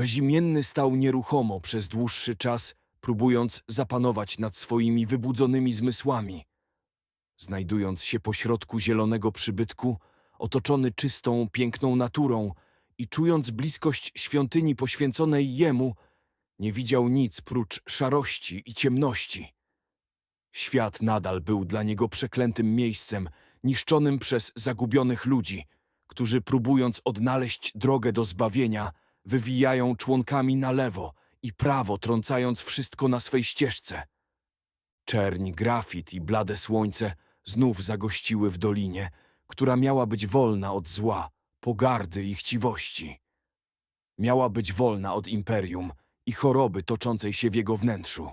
Bezimienny stał nieruchomo przez dłuższy czas, próbując zapanować nad swoimi wybudzonymi zmysłami. Znajdując się pośrodku zielonego przybytku, otoczony czystą, piękną naturą i czując bliskość świątyni poświęconej jemu, nie widział nic prócz szarości i ciemności. Świat nadal był dla niego przeklętym miejscem, niszczonym przez zagubionych ludzi, którzy próbując odnaleźć drogę do zbawienia, wywijają członkami na lewo i prawo, trącając wszystko na swej ścieżce. Czerń, grafit i blade słońce znów zagościły w dolinie, która miała być wolna od zła, pogardy i chciwości. Miała być wolna od imperium i choroby toczącej się w jego wnętrzu.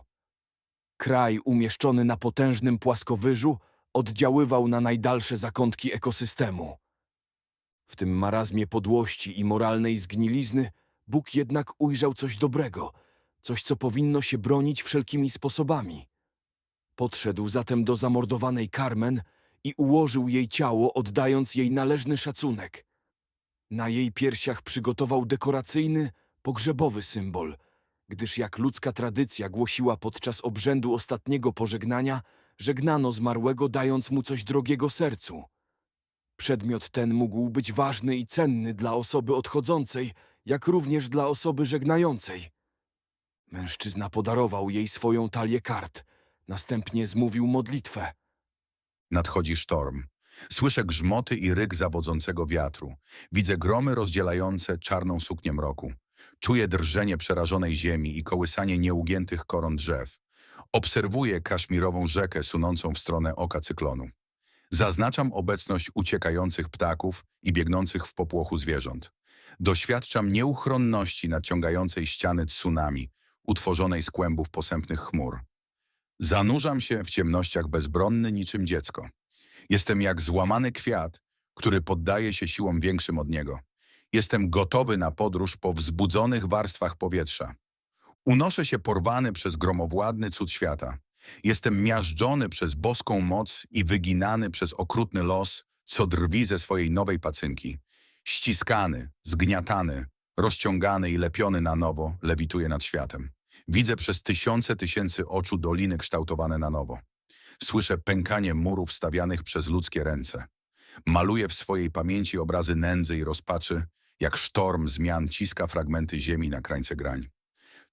Kraj umieszczony na potężnym płaskowyżu oddziaływał na najdalsze zakątki ekosystemu. W tym marazmie podłości i moralnej zgnilizny Bóg jednak ujrzał coś dobrego, coś, co powinno się bronić wszelkimi sposobami. Podszedł zatem do zamordowanej Carmen i ułożył jej ciało, oddając jej należny szacunek. Na jej piersiach przygotował dekoracyjny, pogrzebowy symbol, gdyż jak ludzka tradycja głosiła podczas obrzędu ostatniego pożegnania, żegnano zmarłego, dając mu coś drogiego sercu. Przedmiot ten mógł być ważny i cenny dla osoby odchodzącej, jak również dla osoby żegnającej. Mężczyzna podarował jej swoją talię kart, następnie zmówił modlitwę. Nadchodzi sztorm. Słyszę grzmoty i ryk zawodzącego wiatru. Widzę gromy rozdzielające czarną suknię mroku. Czuję drżenie przerażonej ziemi i kołysanie nieugiętych koron drzew. Obserwuję kaszmirową rzekę sunącą w stronę oka cyklonu. Zaznaczam obecność uciekających ptaków i biegnących w popłochu zwierząt. Doświadczam nieuchronności nadciągającej ściany tsunami, utworzonej z kłębów posępnych chmur. Zanurzam się w ciemnościach bezbronny niczym dziecko. Jestem jak złamany kwiat, który poddaje się siłom większym od niego. Jestem gotowy na podróż po wzbudzonych warstwach powietrza. Unoszę się porwany przez gromowładny cud świata. Jestem miażdżony przez boską moc i wyginany przez okrutny los, co drwi ze swojej nowej pacynki. Ściskany, zgniatany, rozciągany i lepiony na nowo, lewituje nad światem. Widzę przez tysiące tysięcy oczu doliny kształtowane na nowo. Słyszę pękanie murów stawianych przez ludzkie ręce. Maluję w swojej pamięci obrazy nędzy i rozpaczy, jak sztorm zmian ciska fragmenty ziemi na krańce grań.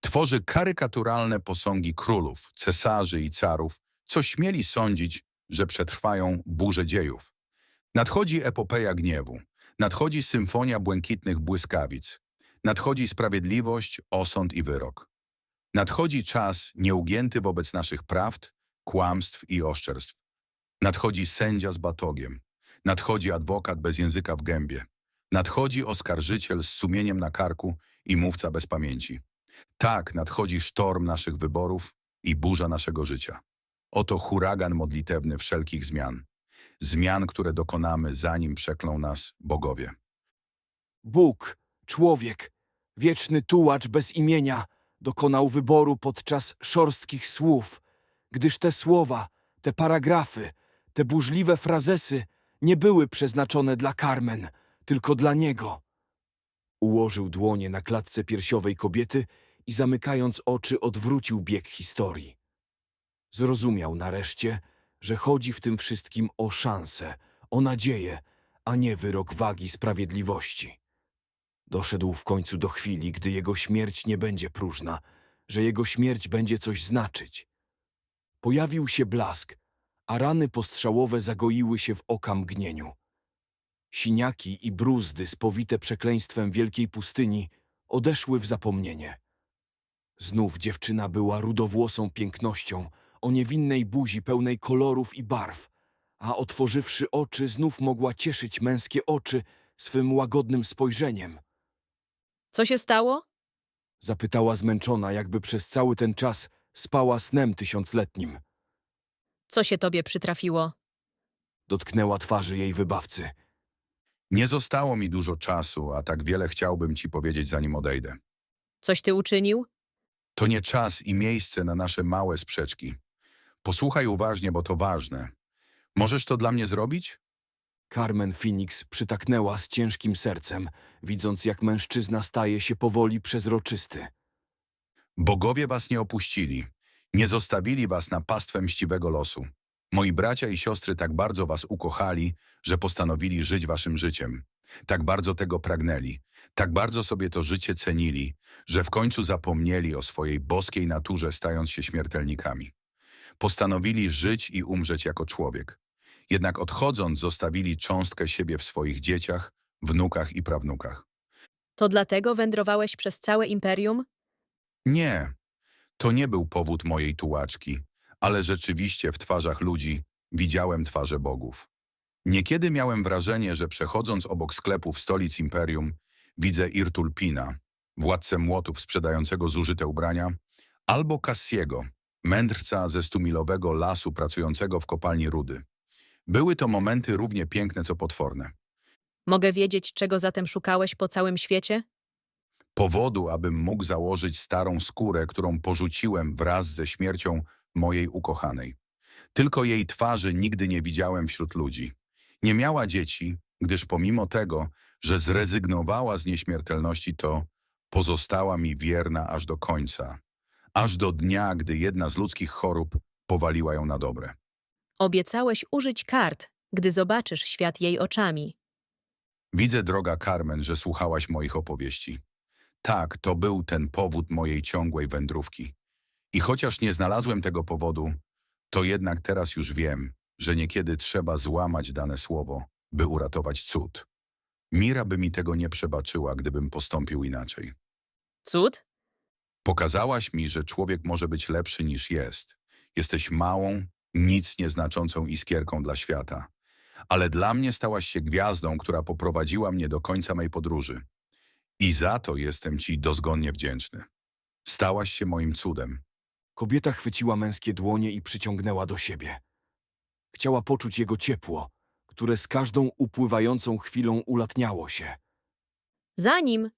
Tworzy karykaturalne posągi królów, cesarzy i carów, co śmieli sądzić, że przetrwają burze dziejów. Nadchodzi epopeja gniewu, nadchodzi symfonia błękitnych błyskawic, nadchodzi sprawiedliwość, osąd i wyrok. Nadchodzi czas nieugięty wobec naszych prawd, kłamstw i oszczerstw. Nadchodzi sędzia z batogiem. Nadchodzi adwokat bez języka w gębie. Nadchodzi oskarżyciel z sumieniem na karku i mówca bez pamięci. Tak nadchodzi sztorm naszych wyborów i burza naszego życia. Oto huragan modlitewny wszelkich zmian. Zmian, które dokonamy, zanim przeklą nas bogowie. Bóg, człowiek, wieczny tułacz bez imienia, dokonał wyboru podczas szorstkich słów, gdyż te słowa, te paragrafy, te burzliwe frazesy nie były przeznaczone dla Carmen, tylko dla niego. Ułożył dłonie na klatce piersiowej kobiety i zamykając oczy odwrócił bieg historii. Zrozumiał nareszcie, że chodzi w tym wszystkim o szansę, o nadzieję, a nie wyrok wagi sprawiedliwości. Doszedł w końcu do chwili, gdy jego śmierć nie będzie próżna, że jego śmierć będzie coś znaczyć. Pojawił się blask, a rany postrzałowe zagoiły się w okamgnieniu. Siniaki i bruzdy spowite przekleństwem wielkiej pustyni odeszły w zapomnienie. Znów dziewczyna była rudowłosą pięknością, o niewinnej buzi pełnej kolorów i barw, a otworzywszy oczy znów mogła cieszyć męskie oczy swym łagodnym spojrzeniem. Co się stało? Zapytała zmęczona, jakby przez cały ten czas spała snem tysiącletnim. Co się tobie przytrafiło? Dotknęła twarzy jej wybawcy. Nie zostało mi dużo czasu, a tak wiele chciałbym ci powiedzieć, zanim odejdę. Coś ty uczynił? To nie czas i miejsce na nasze małe sprzeczki. Posłuchaj uważnie, bo to ważne. Możesz to dla mnie zrobić? Carmen Phoenix przytaknęła z ciężkim sercem, widząc jak mężczyzna staje się powoli przezroczysty. Bogowie was nie opuścili, nie zostawili was na pastwę mściwego losu. Moi bracia i siostry tak bardzo was ukochali, że postanowili żyć waszym życiem. Tak bardzo tego pragnęli, tak bardzo sobie to życie cenili, że w końcu zapomnieli o swojej boskiej naturze, stając się śmiertelnikami. Postanowili żyć i umrzeć jako człowiek. Jednak odchodząc, zostawili cząstkę siebie w swoich dzieciach, wnukach i prawnukach. To dlatego wędrowałeś przez całe imperium? Nie, to nie był powód mojej tułaczki, ale rzeczywiście w twarzach ludzi widziałem twarze bogów. Niekiedy miałem wrażenie, że przechodząc obok sklepów stolic imperium, widzę Irtulpina, władcę młotów sprzedającego zużyte ubrania, albo Cassiego, mędrca ze stumilowego lasu pracującego w kopalni rudy. Były to momenty równie piękne co potworne. Mogę wiedzieć, czego zatem szukałeś po całym świecie? powodu, abym mógł założyć starą skórę, którą porzuciłem wraz ze śmiercią mojej ukochanej. Tylko jej twarzy nigdy nie widziałem wśród ludzi. Nie miała dzieci, gdyż pomimo tego, że zrezygnowała z nieśmiertelności, to pozostała mi wierna aż do końca, aż do dnia, gdy jedna z ludzkich chorób powaliła ją na dobre. Obiecałeś użyć kart, gdy zobaczysz świat jej oczami. Widzę, droga Carmen, że słuchałaś moich opowieści. Tak, to był ten powód mojej ciągłej wędrówki. I chociaż nie znalazłem tego powodu, to jednak teraz już wiem, że niekiedy trzeba złamać dane słowo, by uratować cud. Mira by mi tego nie przebaczyła, gdybym postąpił inaczej. Cud? Pokazałaś mi, że człowiek może być lepszy niż jest. Jesteś małą, nic nieznaczącą iskierką dla świata. Ale dla mnie stałaś się gwiazdą, która poprowadziła mnie do końca mej podróży. I za to jestem ci dozgonnie wdzięczny. Stałaś się moim cudem. Kobieta chwyciła męskie dłonie i przyciągnęła do siebie. Chciała poczuć jego ciepło, które z każdą upływającą chwilą ulatniało się. Zanim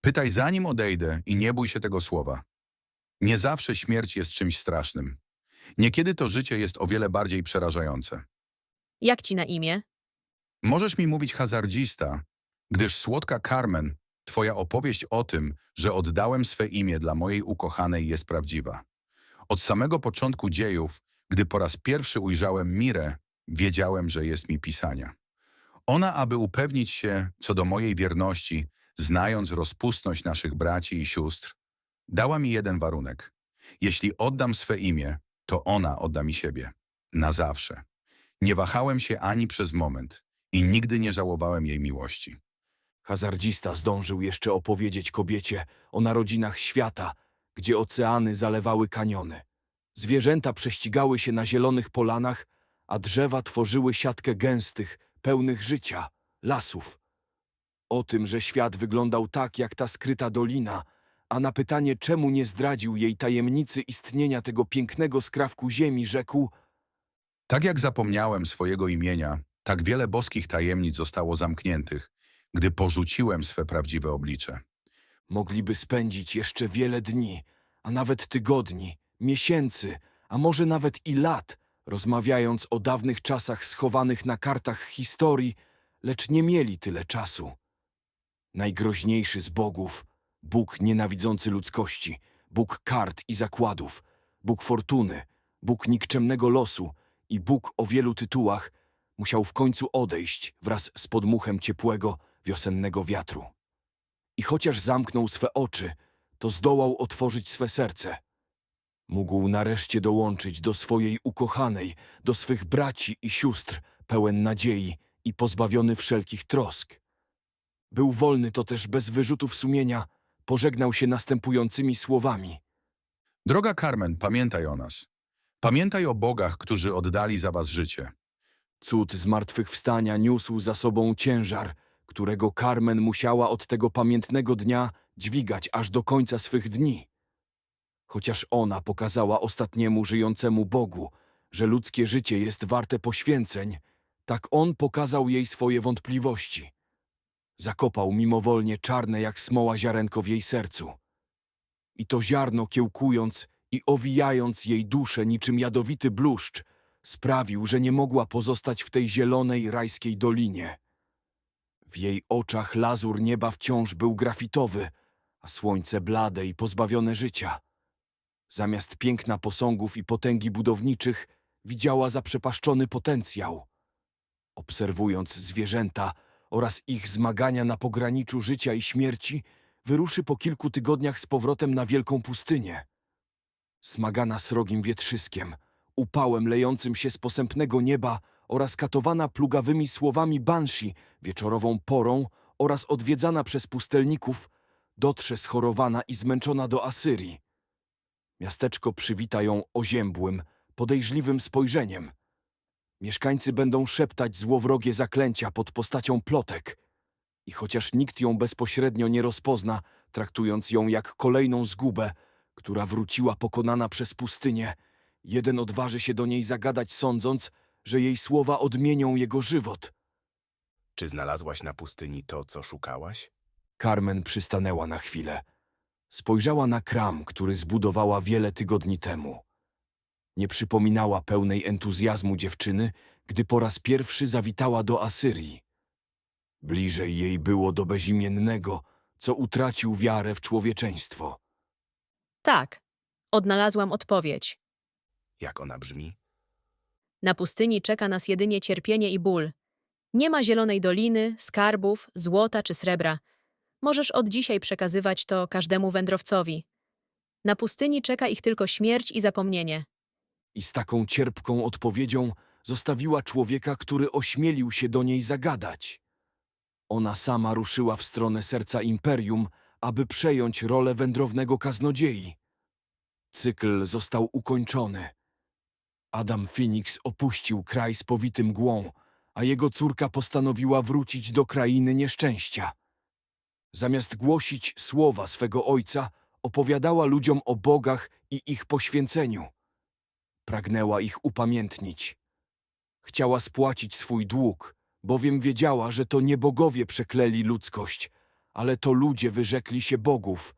Pytaj zanim odejdę i nie bój się tego słowa. Nie zawsze śmierć jest czymś strasznym. Niekiedy to życie jest o wiele bardziej przerażające. jak ci na imię? Możesz mi mówić hazardzista, gdyż słodka Carmen, twoja opowieść o tym, że oddałem swe imię dla mojej ukochanej jest prawdziwa. Od samego początku dziejów, gdy po raz pierwszy ujrzałem Mirę, wiedziałem, że jest mi pisania. Ona, aby upewnić się co do mojej wierności, znając rozpustność naszych braci i sióstr, dała mi jeden warunek. Jeśli oddam swe imię, to ona odda mi siebie. Na zawsze. Nie wahałem się ani przez moment i nigdy nie żałowałem jej miłości. Hazardzista zdążył jeszcze opowiedzieć kobiecie o narodzinach świata, gdzie oceany zalewały kaniony. Zwierzęta prześcigały się na zielonych polanach, a drzewa tworzyły siatkę gęstych, pełnych życia, lasów. O tym, że świat wyglądał tak jak ta skryta dolina, a na pytanie, czemu nie zdradził jej tajemnicy istnienia tego pięknego skrawku ziemi, rzekł – Tak jak zapomniałem swojego imienia, tak wiele boskich tajemnic zostało zamkniętych, gdy porzuciłem swe prawdziwe oblicze. Mogliby spędzić jeszcze wiele dni, a nawet tygodni, miesięcy, a może nawet i lat, rozmawiając o dawnych czasach schowanych na kartach historii, lecz nie mieli tyle czasu. Najgroźniejszy z bogów, Bóg nienawidzący ludzkości, Bóg kart i zakładów, Bóg fortuny, Bóg nikczemnego losu i Bóg o wielu tytułach, musiał w końcu odejść wraz z podmuchem ciepłego, wiosennego wiatru. I chociaż zamknął swe oczy, to zdołał otworzyć swe serce. Mógł nareszcie dołączyć do swojej ukochanej, do swych braci i sióstr, pełen nadziei i pozbawiony wszelkich trosk. Był wolny to też bez wyrzutów sumienia, pożegnał się następującymi słowami. Droga Carmen, pamiętaj o nas. Pamiętaj o bogach, którzy oddali za was życie. Cud zmartwychwstania niósł za sobą ciężar, którego Carmen musiała od tego pamiętnego dnia dźwigać aż do końca swych dni. Chociaż ona pokazała ostatniemu żyjącemu Bogu, że ludzkie życie jest warte poświęceń, tak on pokazał jej swoje wątpliwości. Zakopał mimowolnie czarne jak smoła ziarenko w jej sercu. I to ziarno kiełkując i owijając jej duszę niczym jadowity bluszcz, sprawił, że nie mogła pozostać w tej zielonej, rajskiej dolinie. W jej oczach lazur nieba wciąż był grafitowy, a słońce blade i pozbawione życia. Zamiast piękna posągów i potęgi budowniczych, widziała zaprzepaszczony potencjał. Obserwując zwierzęta oraz ich zmagania na pograniczu życia i śmierci, wyruszy po kilku tygodniach z powrotem na wielką pustynię. Smagana srogim wietrzyskiem, upałem lejącym się z posępnego nieba oraz katowana plugawymi słowami banshee wieczorową porą oraz odwiedzana przez pustelników, dotrze schorowana i zmęczona do Asyrii. Miasteczko przywita ją oziębłym, podejrzliwym spojrzeniem. Mieszkańcy będą szeptać złowrogie zaklęcia pod postacią plotek. I chociaż nikt ją bezpośrednio nie rozpozna, traktując ją jak kolejną zgubę, która wróciła pokonana przez pustynię, jeden odważy się do niej zagadać, sądząc, że jej słowa odmienią jego żywot. Czy znalazłaś na pustyni to, co szukałaś? Carmen przystanęła na chwilę. Spojrzała na kram, który zbudowała wiele tygodni temu. Nie przypominała pełnej entuzjazmu dziewczyny, gdy po raz pierwszy zawitała do Asyrii. Bliżej jej było do bezimiennego, co utracił wiarę w człowieczeństwo. Tak, odnalazłam odpowiedź. Jak ona brzmi? Na pustyni czeka nas jedynie cierpienie i ból. Nie ma zielonej doliny, skarbów, złota czy srebra. Możesz od dzisiaj przekazywać to każdemu wędrowcowi. Na pustyni czeka ich tylko śmierć i zapomnienie. I z taką cierpką odpowiedzią zostawiła człowieka, który ośmielił się do niej zagadać. Ona sama ruszyła w stronę serca imperium, aby przejąć rolę wędrownego kaznodziei. Cykl został ukończony. Adam Phoenix opuścił kraj spowity mgłą, a jego córka postanowiła wrócić do krainy nieszczęścia. Zamiast głosić słowa swego ojca, opowiadała ludziom o bogach i ich poświęceniu. Pragnęła ich upamiętnić. Chciała spłacić swój dług, bowiem wiedziała, że to nie bogowie przekleli ludzkość, ale to ludzie wyrzekli się bogów,